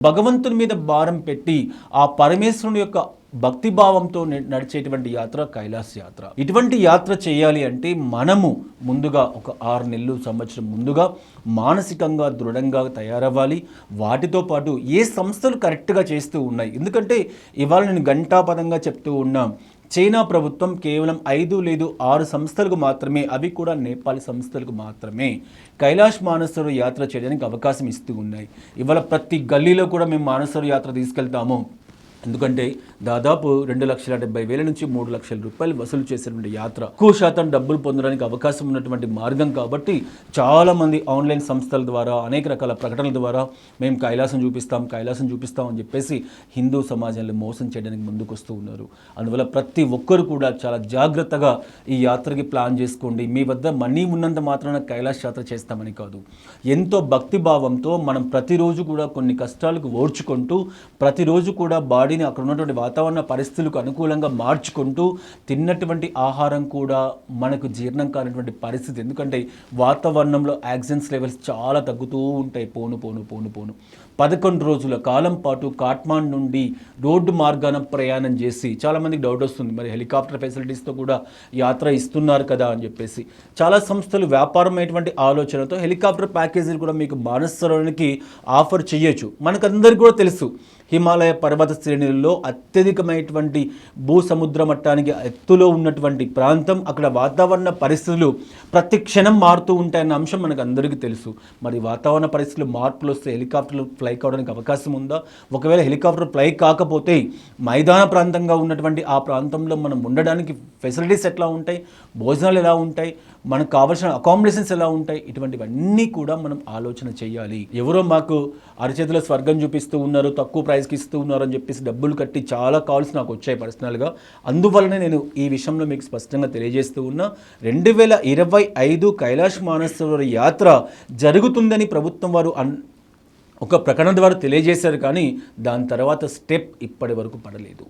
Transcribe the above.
భగవంతుని మీద భారం పెట్టి ఆ పరమేశ్వరుని యొక్క భక్తిభావంతో నడిచేటువంటి యాత్ర కైలాస్ యాత్ర. ఇటువంటి యాత్ర చేయాలి అంటే మనము ముందుగా ఒక ఆరు నెలలు సంవత్సరం ముందుగా మానసికంగా దృఢంగా తయారవ్వాలి. వాటితో పాటు ఏ సంస్థలు కరెక్ట్గా చేస్తూ ఉన్నాయి. ఎందుకంటే ఇవాళ నేను ఘంటాపదంగా చెప్తూ ఉన్నాం చైనా ప్రభుత్వం కేవలం ఐదు లేదు ఆరు సంస్థలకు మాత్రమే అవి కూడా నేపాల్ సంస్థలకు మాత్రమే కైలాష్ మానసరు యాత్ర చేయడానికి అవకాశం ఇస్తూ ఉన్నాయి. ఇవాళ ప్రతి గల్లీలో కూడా మేము మానసరు యాత్ర తీసుకెళ్తాము. ఎందుకంటే దాదాపు రెండు లక్షల డెబ్బై వేల నుంచి మూడు లక్షల రూపాయలు వసూలు చేసినటువంటి యాత్ర ఎక్కువ శాతం డబ్బులు పొందడానికి అవకాశం ఉన్నటువంటి మార్గం కాబట్టి చాలామంది ఆన్లైన్ సంస్థల ద్వారా అనేక రకాల ప్రకటనల ద్వారా మేము కైలాసం చూపిస్తాం కైలాసం చూపిస్తాం అని చెప్పేసి హిందూ సమాజంలో మోసం చేయడానికి ముందుకు వస్తూ ఉన్నారు. అందువల్ల ప్రతి ఒక్కరు కూడా చాలా జాగ్రత్తగా ఈ యాత్రకి ప్లాన్ చేసుకోండి. మీ వద్ద మనీ ఉన్నంత మాత్రాన కైలాస యాత్ర చేస్తామని కాదు. ఎంతో భక్తి భావంతో మనం ప్రతిరోజు కూడా కొన్ని కష్టాలకు ఓర్చుకుంటూ ప్రతిరోజు కూడా బాడీని అక్కడ ఉన్నటువంటి వాతావరణ పరిస్థితులకు అనుకూలంగా మార్చుకుంటూ తిన్నటువంటి ఆహారం కూడా మనకు జీర్ణం కానటువంటి పరిస్థితి. ఎందుకంటే వాతావరణంలో ఆక్సిజన్స్ లెవెల్స్ చాలా తగ్గుతూ ఉంటాయి. పోను పోను పోను పోను. పదకొండు రోజుల కాలం పాటు కాట్మాండ్ నుండి రోడ్డు మార్గాన ప్రయాణం చేసి చాలామందికి డౌట్ వస్తుంది. మరి హెలికాప్టర్ ఫెసిలిటీస్తో కూడా యాత్ర ఇస్తున్నారు కదా అని చెప్పేసి. చాలా సంస్థలు వ్యాపారమైనటువంటి ఆలోచనతో హెలికాప్టర్ ప్యాకేజీలు కూడా మీకు మానసరోనికి ఆఫర్ చేయొచ్చు. మనకందరికీ కూడా తెలుసు. హిమాలయ పర్వత శ్రేణి శ్రేణులలో అత్యధికమైనటువంటి భూ సముద్ర మట్టానికి ఎత్తులో ఉన్నటువంటి ప్రాంతం అక్కడ వాతావరణ పరిస్థితులు ప్రతి క్షణం మారుతూ ఉంటాయన్న అంశం మనకు అందరికీ తెలుసు. మరి వాతావరణ పరిస్థితులు మార్పులు వస్తే హెలికాప్టర్లు ఫ్లై కావడానికి అవకాశం ఉందా? ఒకవేళ హెలికాప్టర్ ఫ్లై కాకపోతే మైదాన ప్రాంతంగా ఉన్నటువంటి ఆ ప్రాంతంలో మనం ఉండడానికి ఫెసిలిటీస్ ఎట్లా ఉంటాయి? భోజనాలు ఎలా ఉంటాయి? మనకు కావాల్సిన అకామిడేషన్స్ ఎలా ఉంటాయి? ఇటువంటివన్నీ కూడా మనం ఆలోచన చేయాలి. ఎవరో మాకు అరచేతిలో స్వర్గం చూపిస్తూ ఉన్నారు తక్కువ ప్రైస్కి ఇస్తూ ఉన్నారు అని చెప్పేసి డబ్బులు కట్టి చాలా కాల్స్ నాకు వచ్చాయి పర్సనల్గా అందువల్లనే నేను ఈ విషయంలో మీకు స్పష్టంగా తెలియజేస్తూ ఉన్నా రెండు వేల ఇరవై ఐదు కైలాష్ మానసరోవర యాత్ర జరుగుతుందని ప్రభుత్వం వారు అన్ ఒక ప్రకటన ద్వారా తెలియజేశారు కానీ దాని తర్వాత స్టెప్ ఇప్పటి వరకు పడలేదు.